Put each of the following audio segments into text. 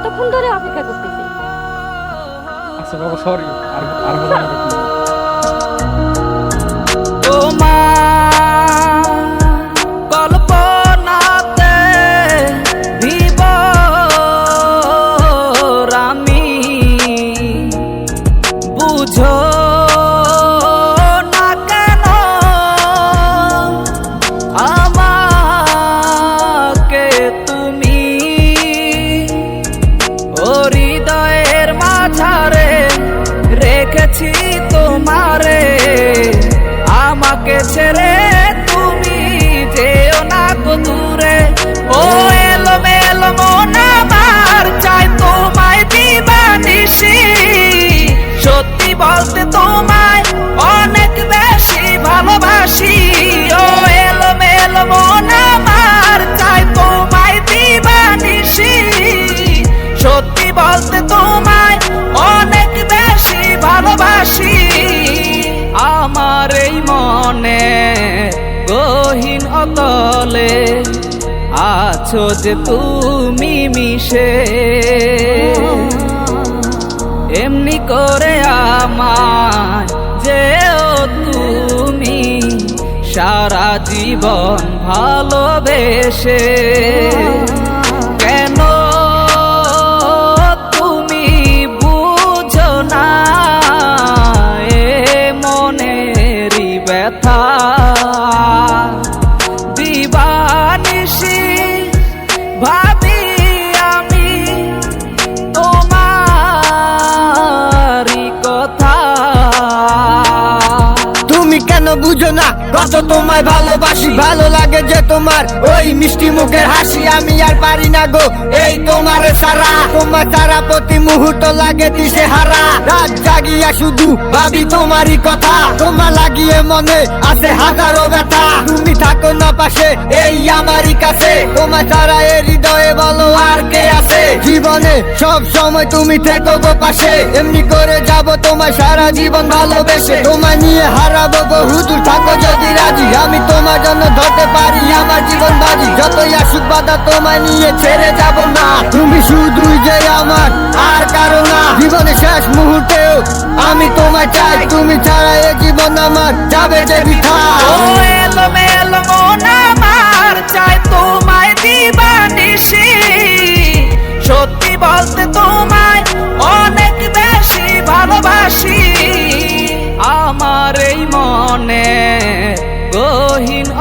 কতক্ষণ ধরে অপেক্ষা করতেছি? আচ্ছা বাবা সরি আর আর হবে না বুঝো তোমারে, আমাকে ছেড়ে তুমি যেও না গো দূরে। ও এলো মেলো মন আমার, চাই তোমায় দিবানিসি সত্যি বলতে তোমায় অনেক বেশি ভালোবাসি। ও এলো মেলো মন আমার, চাই তোমায় দিবানিসি সত্যি বলতে তোমায় অতলে আছো যে তুমি মিশে। এমনি করে আমার যেও তুমি সারা জীবন ভালোবেসে। বুঝো না? কত তোমায় ভালোবাসি, ভালো লাগে যে তোমার। ওই মিষ্টি মুখের হাসি আমি আর পারি না গো, এই তোমার সারা। তোমার সারা প্রতি মুহূর্ত লাগে দিশে হারা। রাত জাগিয়া শুধু ভাবি তোমারই কথা। তোমার লাগিয়ে মনে আছে হাজারো ব্যথা। তুমি থাকো না পাশে, এই আমারই কাছে। তোমার সারা এ হৃদয়ে বলো আর কে আছে? জীবনে সব সময় তুমি থেকো গো পাশে। এমনি করে যাব তোমার সারা জীবন ভালোবেসে। তোমায় নিয়ে হারাবো বহু দূর থাকো যদি রাজি, আমি তোমার জন্য ধরতে পারি, আমার জীবন বাজি। যতই আসুক বাধা তোমায় নিয়ে ছেড়ে যাব না। তুমি শুধুই যে আমার, আর কারও না। জীবনের শেষ মুহূর্তেও আমি তোমায় চাই, তুমি ছাড়া এ জীবন আমার যাবে যে বিথা। এলো মেলো মন আমার, চাই তোমায়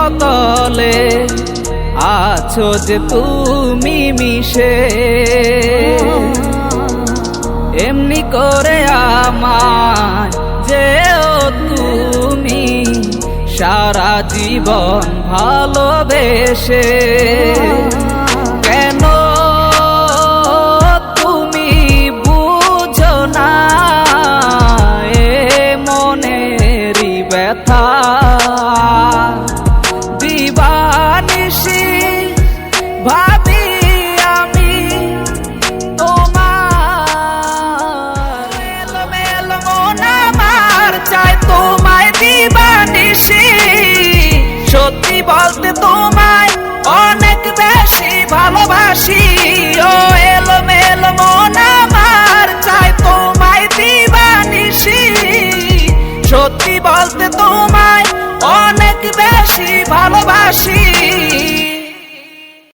অতলে আছো যে তুমি মিশে। এমনি করে আমায় যেও তুমি সারা জীবন ভালোবেসে। বলতে তোমায় অনেক বেশি ভালোবাসি।